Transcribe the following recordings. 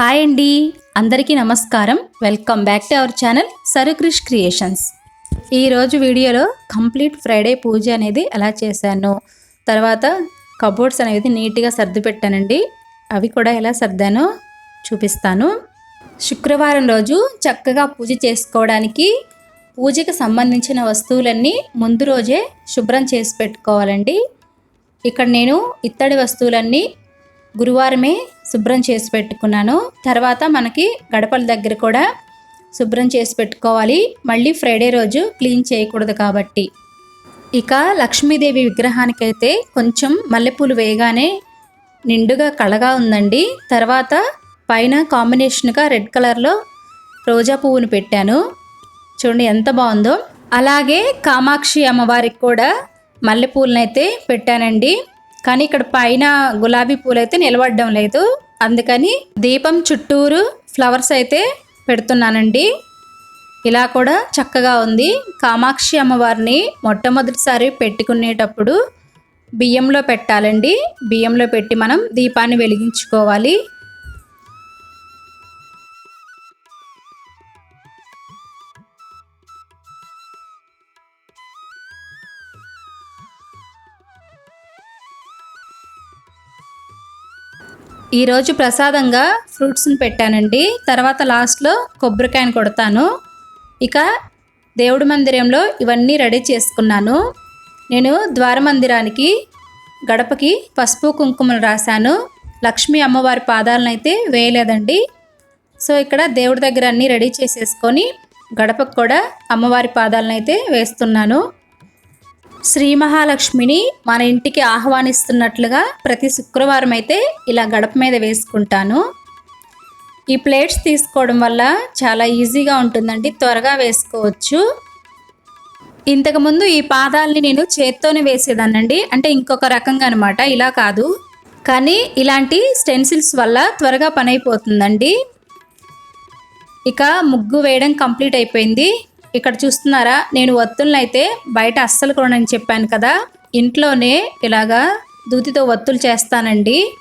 Hi అండి. అందరికీ నమస్కారం. Welcome back to our channel Sarukrish creations. ఈరోజు వీడియోలో కంప్లీట్ ఫ్రైడే పూజ అనేది ఎలా చేశాను. తర్వాత కబోర్డ్స్ అనేది నీట్గా సర్ది పెట్టానండి. అవి కూడా ఎలా సర్దానో చూపిస్తాను. శుక్రవారం రోజు చక్కగా పూజ చేసుకోవడానికి పూజకి సంబంధించిన వస్తువులన్నీ ముందు రోజే శుభ్రం చేసి పెట్టుకోవాలండి. ఇక్కడ నేను ఇత్తడి వస్తువులన్నీ గురువారమే శుభ్రం చేసి పెట్టుకున్నాను. తర్వాత మనకి గడపల దగ్గర కూడా శుభ్రం చేసి పెట్టుకోవాలి. మళ్ళీ ఫ్రైడే రోజు క్లీన్ చేయకూడదు కాబట్టి. ఇక లక్ష్మీదేవి విగ్రహానికైతే కొంచెం మల్లెపూలు వేయగానే నిండుగా కళగా ఉందండి. తర్వాత పైన కాంబినేషన్గా రెడ్ కలర్లో రోజా పువ్వును పెట్టాను. చూడండి ఎంత బాగుందో. అలాగే కామాక్షి అమ్మవారికి కూడా మల్లెపూలనైతే పెట్టానండి. కానీ ఇక్కడ పైన గులాబీ పూలు అయితే నిలబడడం లేదు. అందుకని దీపం చుట్టూరు ఫ్లవర్స్ అయితే పెడుతున్నానండి. ఇలా కూడా చక్కగా ఉంది. కామాక్షి అమ్మవారిని మొట్టమొదటిసారి పెట్టుకునేటప్పుడు బియ్యంలో పెట్టాలండి. బియ్యంలో పెట్టి మనం దీపాన్ని వెలిగించుకోవాలి. ఈరోజు ప్రసాదంగా ఫ్రూట్స్ని పెట్టానండి. తర్వాత లాస్ట్లో కొబ్బరికాయను కొడతాను. ఇక దేవుడి మందిరంలో ఇవన్నీ రెడీ చేసుకున్నాను. నేను ద్వారమందిరానికి గడపకి పసుపు కుంకుమలు రాశాను. లక్ష్మి అమ్మవారి పాదాలను అయితే వేయలేదండి. సో ఇక్కడ దేవుడి దగ్గర అన్నీ రెడీ చేసేసుకొని గడపకు కూడా అమ్మవారి పాదాలను అయితే వేస్తున్నాను. శ్రీ మహాలక్ష్మిని మన ఇంటికి ఆహ్వానిస్తున్నట్లుగా ప్రతి శుక్రవారం అయితే ఇలా గడప మీద వేసుకుంటాను. ఈ ప్లేట్స్ తీసుకోవడం వల్ల చాలా ఈజీగా ఉంటుందండి త్వరగా వేసుకోవచ్చు. ఇంతకుముందు ఈ పాదాలని నేను చేత్తోనే వేసేదానండి అంటే ఇంకొక రకంగా అనమాట ఇలా కాదు. కానీ ఇలాంటి స్టెన్సిల్స్ వల్ల త్వరగా పని అయిపోతుందండి ఇక ముగ్గు వేయడం కంప్లీట్ అయిపోయింది. ఇక్కడ చూస్తున్నారా? నేను వత్తుల్ని అయితే బయట అస్సలు కొనని చెప్పాను కదా. ఇంట్లోనే ఇలాగా దూతితో వత్తులు చేస్తానండి.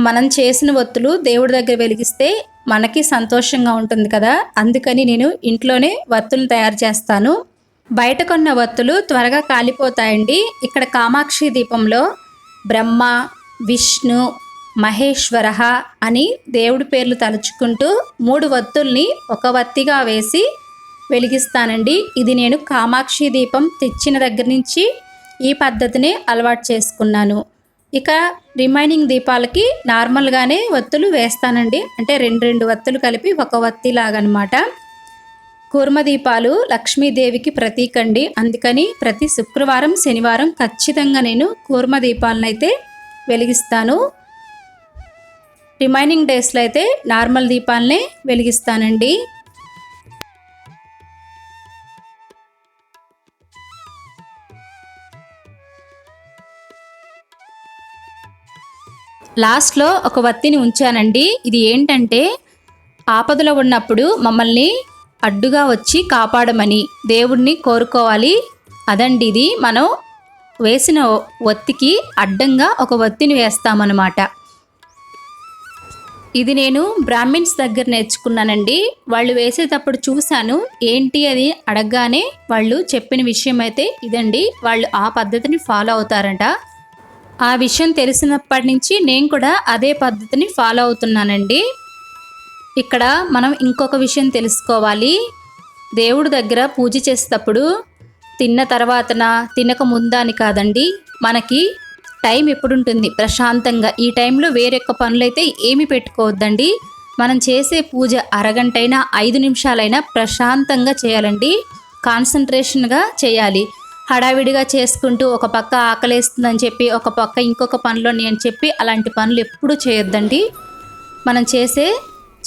మనం చేసిన వత్తులు దేవుడి దగ్గర వెలిగిస్తే మనకి సంతోషంగా ఉంటుంది కదా. అందుకని నేను ఇంట్లోనే వత్తులను తయారు చేస్తాను. బయట కొన్న వత్తులు త్వరగా కాలిపోతాయండి. ఇక్కడ కామాక్షి దీపంలో బ్రహ్మ విష్ణు మహేశ్వర అని దేవుడి పేర్లు తలుచుకుంటూ మూడు వత్తుల్ని ఒక వత్తిగా వేసి వెలిగిస్తానండి. ఇది నేను కామాక్షి దీపం తెచ్చిన దగ్గర నుంచి ఈ పద్ధతిని అలవాటు చేసుకున్నాను. ఇక రిమైనింగ్ దీపాలకి నార్మల్గానే వత్తులు వేస్తానండి. అంటే రెండు రెండు వత్తులు కలిపి ఒక వత్తి లాగనమాట. కూర్మ దీపాలు లక్ష్మీదేవికి ప్రతీక అండి అందుకని ప్రతి శుక్రవారం శనివారం ఖచ్చితంగా నేను కూర్మ దీపాలను అయితే వెలిగిస్తాను. రిమైనింగ్ డేస్లో అయితే నార్మల్ దీపాలనే వెలిగిస్తానండి. లాస్ట్లో ఒక వత్తిని ఉంచానండి. ఇది ఏంటంటే ఆపదలో ఉన్నప్పుడు మమ్మల్ని అడ్డుగా వచ్చి కాపాడమని దేవుణ్ణి కోరుకోవాలి. అదండి ఇది. మనం వేసిన ఒత్తికి అడ్డంగా ఒక ఒత్తిని వేస్తామన్నమాట. ఇది నేను బ్రాహ్మిన్స్ దగ్గర నేర్చుకున్నానండి. వాళ్ళు వేసేటప్పుడు చూశాను. ఏంటి అది అడగగానే వాళ్ళు చెప్పిన విషయం అయితే ఇదండి. వాళ్ళు ఆ పద్ధతిని ఫాలో అవుతారంట. ఆ విషయం తెలిసినప్పటి నుంచి నేను కూడా అదే పద్ధతిని ఫాలో అవుతున్నానండి. ఇక్కడ మనం ఇంకొక విషయం తెలుసుకోవాలి. దేవుడి దగ్గర పూజ చేసేటప్పుడు తిన్న తర్వాతన తినక ముందా అని కాదండి మనకి టైం ఎప్పుడుంటుంది? ప్రశాంతంగా. ఈ టైంలో వేరొక పనులైతే ఏమి పెట్టుకోవద్దండి. మనం చేసే పూజ అరగంటైనా ఐదు నిమిషాలైనా ప్రశాంతంగా చేయాలండి. కాన్సన్ట్రేషన్గా చేయాలి. హడావిడిగా చేసుకుంటూ ఒక పక్క ఆకలేస్తుందని చెప్పి ఒక పక్క ఇంకొక పనిలోని అని చెప్పి అలాంటి పనులు ఎప్పుడూ చేయొద్దండి. మనం చేసే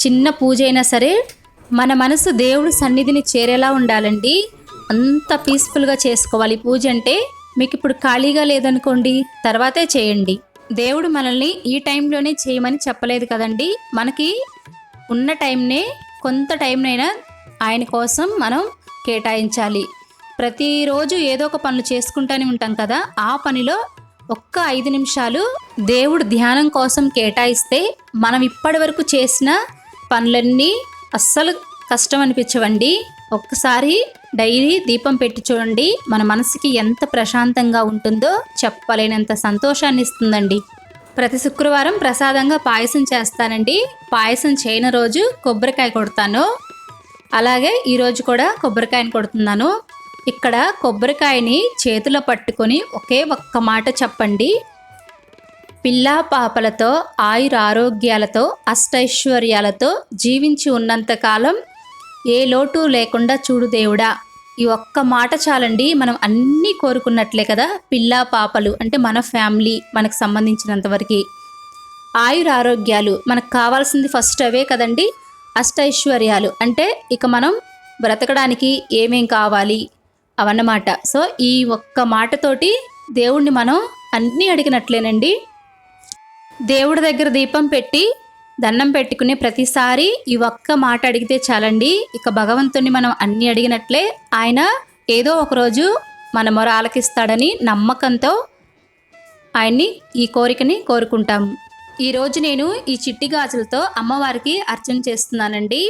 చిన్న పూజ అయినా సరే మన మనసు దేవుడి సన్నిధిని చేరేలా ఉండాలండి. అంత పీస్ఫుల్గా చేసుకోవాలి. పూజ అంటే మీకు ఇప్పుడు ఖాళీగా లేదనుకోండి తర్వాతే చేయండి. దేవుడు మనల్ని ఈ టైంలోనే చేయమని చెప్పలేదు కదండి. మనకి ఉన్న టైంనే కొంత టైంనైనా ఆయన కోసం మనం కేటాయించాలి. ప్రతిరోజు ఏదో ఒక పనులు చేసుకుంటూనే ఉంటాం కదా ఆ పనిలో ఒక్క ఐదు నిమిషాలు దేవుడు ధ్యానం కోసం కేటాయిస్తే మనం ఇప్పటి వరకు చేసిన పనులన్నీ అస్సలు కష్టం అనిపించవండి. ఒక్కసారి డైలీ దీపం పెట్టి చూడండి మన మనసుకి ఎంత ప్రశాంతంగా ఉంటుందో చెప్పలేనంత సంతోషాన్ని ఇస్తుందండి. ప్రతి శుక్రవారం ప్రసాదంగా పాయసం చేస్తానండి. పాయసం చేయని రోజు కొబ్బరికాయ కొడతాను. అలాగే ఈరోజు కూడా కొబ్బరికాయని కొడుతున్నాను. ఇక్కడ కొబ్బరికాయని చేతిలో పట్టుకొని ఒకే ఒక్క మాట చెప్పండి. పిల్లా పాపలతో ఆయుర ఆరోగ్యాలతో అష్టైశ్వర్యాలతో జీవించి ఉన్నంతకాలం ఏ లోటు లేకుండా చూడు దేవుడా. ఈ ఒక్క మాట చాలండి మనం అన్నీ కోరుకున్నట్లే కదా పిల్లా పాపలు అంటే మన ఫ్యామిలీ మనకు సంబంధించినంతవరకు ఆయుర ఆరోగ్యాలు మనకు కావాల్సింది ఫస్ట్ అవే కదండి అష్టైశ్వర్యాలు. అంటే ఇక మనం బ్రతకడానికి ఏమేం కావాలి? అవన్నమాట. సో ఈ ఒక్క మాటతోటి దేవుణ్ణి మనం అన్నీ అడిగినట్లేనండి. దేవుడి దగ్గర దీపం పెట్టి దండం పెట్టుకునే ప్రతిసారి ఈ ఒక్క మాట అడిగితే చాలండి. ఇక భగవంతుని మనం అన్నీ అడిగినట్లే ఆయన ఏదో ఒకరోజు మన మొర ఆలకిస్తాడని నమ్మకంతో ఆయన్ని ఈ కోరికని కోరుకుంటాము ఈరోజు నేను ఈ చిట్టి గాజులతో అమ్మవారికి అర్చన చేస్తున్నానండి.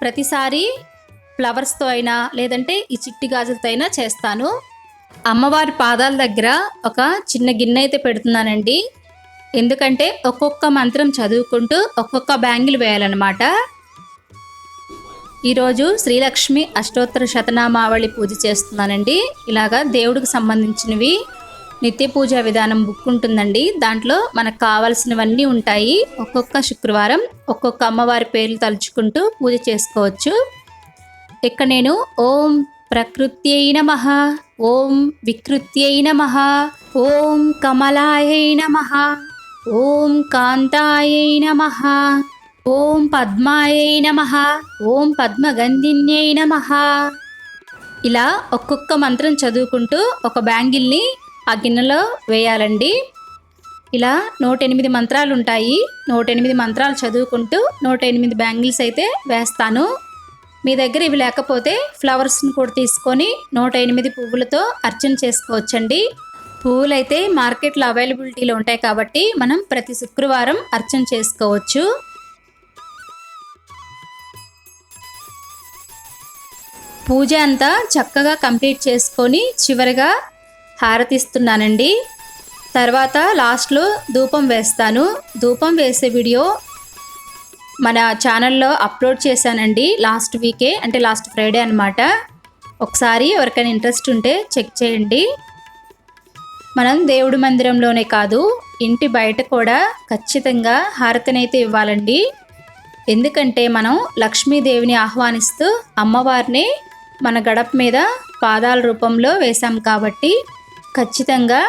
ప్రతిసారి ఫ్లవర్స్తో అయినా లేదంటే ఈ చిట్టి గాజులతో అయినా చేస్తాను. అమ్మవారి పాదాల దగ్గర ఒక చిన్న గిన్నె అయితే పెడుతున్నానండి. ఎందుకంటే ఒక్కొక్క మంత్రం చదువుకుంటూ ఒక్కొక్క బ్యాంగిల్ వేయాలన్నమాట. ఈరోజు శ్రీలక్ష్మి అష్టోత్తర శతనామావళి పూజ చేస్తున్నానండి. ఇలాగా దేవుడికి సంబంధించినవి నిత్య పూజా విధానం బుక్ ఉంటుందండి. దాంట్లో మనకు కావాల్సినవన్నీ ఉంటాయి. ఒక్కొక్క శుక్రవారం ఒక్కొక్క అమ్మవారి పేర్లు తలుచుకుంటూ పూజ చేసుకోవచ్చు. ఇక్కడ నేను? ఓం ప్రకృత్యై నమ. ఓం వికృత్యై నమ. ఓం కమలాయై నమ. ఓం కాంతాయై నమ. ఓం పద్మాయై నమ. ఓం పద్మగంధిన్యై నమ. ఇలా ఒక్కొక్క మంత్రం చదువుకుంటూ ఒక బ్యాంగిల్ని ఆ గిన్నెలో వేయాలండి. ఇలా నూట ఎనిమిది మంత్రాలు ఉంటాయి నూట ఎనిమిది మంత్రాలు చదువుకుంటూ నూట ఎనిమిది బ్యాంగిల్స్ అయితే వేస్తాను. మీ దగ్గర ఇవి లేకపోతే ఫ్లవర్స్ని కూడా తీసుకొని నూట ఎనిమిది పువ్వులతో అర్చన చేసుకోవచ్చండి. పువ్వులు అయితే మార్కెట్లో అవైలబిలిటీలో ఉంటాయి కాబట్టి మనం ప్రతి శుక్రవారం అర్చన చేసుకోవచ్చు. పూజ అంతా చక్కగా కంప్లీట్ చేసుకొని చివరిగా హారతిస్తున్నానండి. తర్వాత లాస్ట్లో ధూపం వేస్తాను. ధూపం వేసే వీడియో మన ఛానల్లో అప్లోడ్ చేశానండి లాస్ట్ వీకే అంటే లాస్ట్ ఫ్రైడే అనమాట ఒకసారి ఎవరికైనా ఇంట్రెస్ట్ ఉంటే చెక్ చేయండి. మనం దేవుడి మందిరంలోనే కాదు ఇంటి బయట కూడా ఖచ్చితంగా హారతినైతే ఇవ్వాలండి. ఎందుకంటే మనం లక్ష్మీదేవిని ఆహ్వానిస్తూ అమ్మవారిని మన గడప మీద పాదాల రూపంలో వేశాం కాబట్టి ఖచ్చితంగా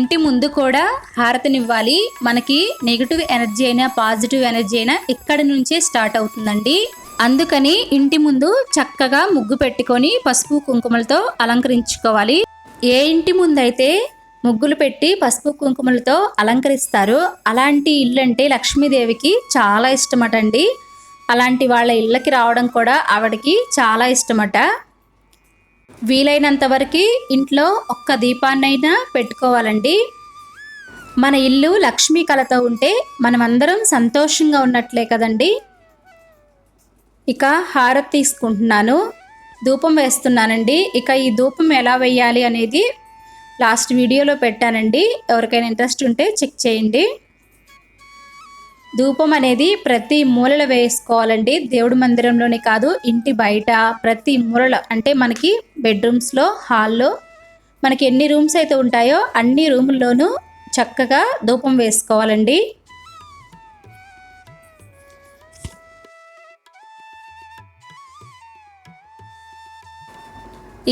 ఇంటి ముందు కూడా హారతినివ్వాలి. మనకి నెగిటివ్ ఎనర్జీ అయినా పాజిటివ్ ఎనర్జీ అయినా ఇక్కడి నుంచే స్టార్ట్ అవుతుందండి. అందుకని ఇంటి ముందు చక్కగా ముగ్గు పెట్టుకొని పసుపు కుంకుమలతో అలంకరించుకోవాలి. ఏ ఇంటి ముందైతే ముగ్గులు పెట్టి పసుపు కుంకుమలతో అలంకరిస్తారు అలాంటి ఇల్లు అంటే లక్ష్మీదేవికి చాలా ఇష్టమటండి. అలాంటి వాళ్ళ ఇళ్ళకి రావడం కూడా ఆవిడకి చాలా ఇష్టమట. వీలైనంత వరకు ఇంట్లో ఒక్క దీపాన్నైనా పెట్టుకోవాలండి. మన ఇల్లు లక్ష్మీ కళతో ఉంటే మనమందరం సంతోషంగా ఉన్నట్లే కదండి. ఇక హారతి తీసుకుంటున్నాను. ధూపం వేస్తున్నానండి. ఇక ఈ ధూపం ఎలా వేయాలి అనేది లాస్ట్ వీడియోలో పెట్టానండి. ఎవరికైనా ఇంట్రెస్ట్ ఉంటే చెక్ చేయండి. ధూపం అనేది ప్రతి మూలలో వేసుకోవాలండి. దేవుడి మందిరంలోనే కాదు ఇంటి బయట ప్రతి మూలలో అంటే మనకి బెడ్రూమ్స్లో హాల్లో మనకి ఎన్ని రూమ్స్ అయితే ఉంటాయో అన్ని రూముల్లోనూ చక్కగా ధూపం వేసుకోవాలండి.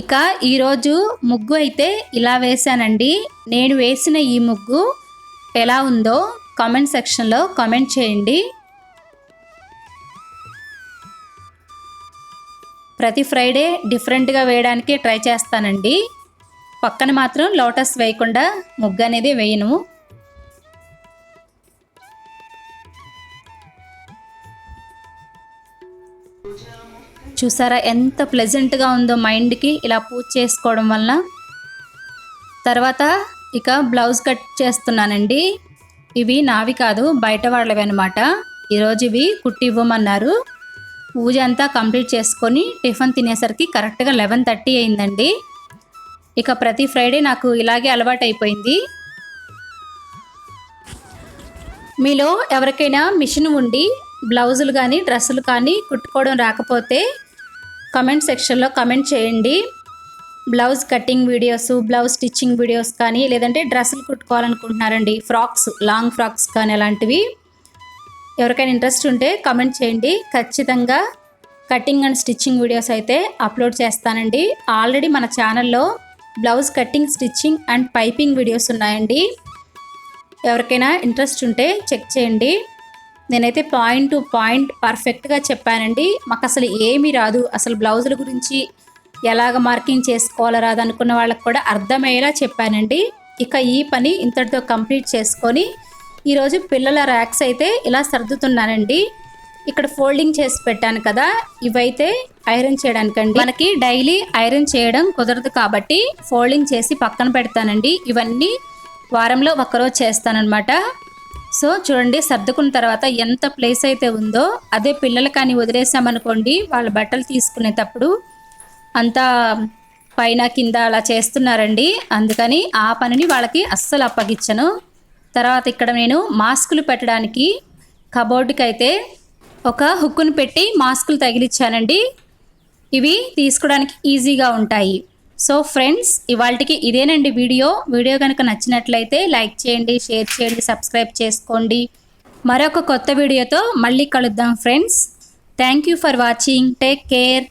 ఇక ఈరోజు ముగ్గు అయితే ఇలా వేశానండి. నేను వేసిన ఈ ముగ్గు ఎలా ఉందో కామెంట్ సెక్షన్లో కామెంట్ చేయండి. ప్రతి ఫ్రైడే డిఫరెంట్గా వేయడానికి ట్రై చేస్తానండి. పక్కన మాత్రం లోటస్ వేయకుండా ముగ్గు అనేది వేయను. చూసారా ఎంత ప్లెజెంట్గా ఉందో మైండ్కి ఇలా పూజ చేసుకోవడం వలన. తర్వాత ఇక బ్లౌజ్ కట్ చేస్తున్నానండి. ఇవి నావి కాదు బయట వాళ్ళవి అనమాట ఈరోజు ఇవి కుట్టి ఇవ్వమన్నారు. పూజ అంతా కంప్లీట్ చేసుకొని టిఫిన్ తినేసరికి కరెక్ట్గా లెవెన్ థర్టీ అయిందండి. ఇక ప్రతి ఫ్రైడే నాకు ఇలాగే అలవాటు అయిపోయింది మీలో ఎవరికైనా మిషన్ ఉండి బ్లౌజులు కానీ డ్రెస్సులు కానీ కుట్టుకోవడం రాకపోతే కమెంట్ సెక్షన్లో కమెంట్ చేయండి. Blouse cutting videos blouse stitching videos కానీ లేదంటే డ్రెస్సులు కుట్టుకోవాలనుకుంటున్నారండి ఫ్రాక్స్ లాంగ్ ఫ్రాక్స్ కానీ అలాంటివి. ఎవరికైనా ఇంట్రెస్ట్ ఉంటే కమెంట్ చేయండి. ఖచ్చితంగా కటింగ్ అండ్ స్టిచ్చింగ్ వీడియోస్ అయితే అప్లోడ్ చేస్తానండి. ఆల్రెడీ మన ఛానల్లో blouse cutting stitching and piping videos ఉన్నాయండి. ఎవరికైనా ఇంట్రెస్ట్ ఉంటే చెక్ చేయండి. నేనైతే పాయింట్ టు పాయింట్ పర్ఫెక్ట్గా చెప్పానండి. మాకు అసలు ఏమీ రాదు. అసలు బ్లౌజుల గురించి ఎలాగ మార్కింగ్ చేసుకోవాలో రాదనుకున్న వాళ్ళకి కూడా అర్థమయ్యేలా చెప్పానండి. ఇక ఈ పని ఇంతటితో కంప్లీట్ చేసుకొని ఈరోజు పిల్లల ర్యాక్స్ అయితే ఇలా సర్దుతున్నానండి. ఇక్కడ ఫోల్డింగ్ చేసి పెట్టాను కదా ఇవైతే ఐరన్ చేయడానికండి. మనకి డైలీ ఐరన్ చేయడం కుదరదు కాబట్టి ఫోల్డింగ్ చేసి పక్కన పెడతానండి. ఇవన్నీ వారంలో ఒకరోజు చేస్తానన్నమాట. సో చూడండి సర్దుకున్న తర్వాత ఎంత ప్లేస్ అయితే ఉందో అదే పిల్లలు కానీ వదిలేసామనుకోండి వాళ్ళ బట్టలు తీసుకునేటప్పుడు అంతా పైన కింద అలా చేస్తున్నారండి. అందుకని ఆ పనిని వాళ్ళకి అస్సలు అప్పగించను. తర్వాత ఇక్కడ నేను మాస్కులు పెట్టడానికి కబోర్డ్కి అయితే ఒక హుక్కును పెట్టి మాస్కులు తగిలిచ్చానండి. ఇవి తీసుకోవడానికి ఈజీగా ఉంటాయి. సో ఫ్రెండ్స్ ఇవాళకి ఇదేనండి వీడియో. వీడియో కనుక నచ్చినట్లయితే లైక్ చేయండి షేర్ చేయండి సబ్స్క్రైబ్ చేసుకోండి. మరొక కొత్త వీడియోతో మళ్ళీ కలుద్దాం friends. Thank you for watching. Take care.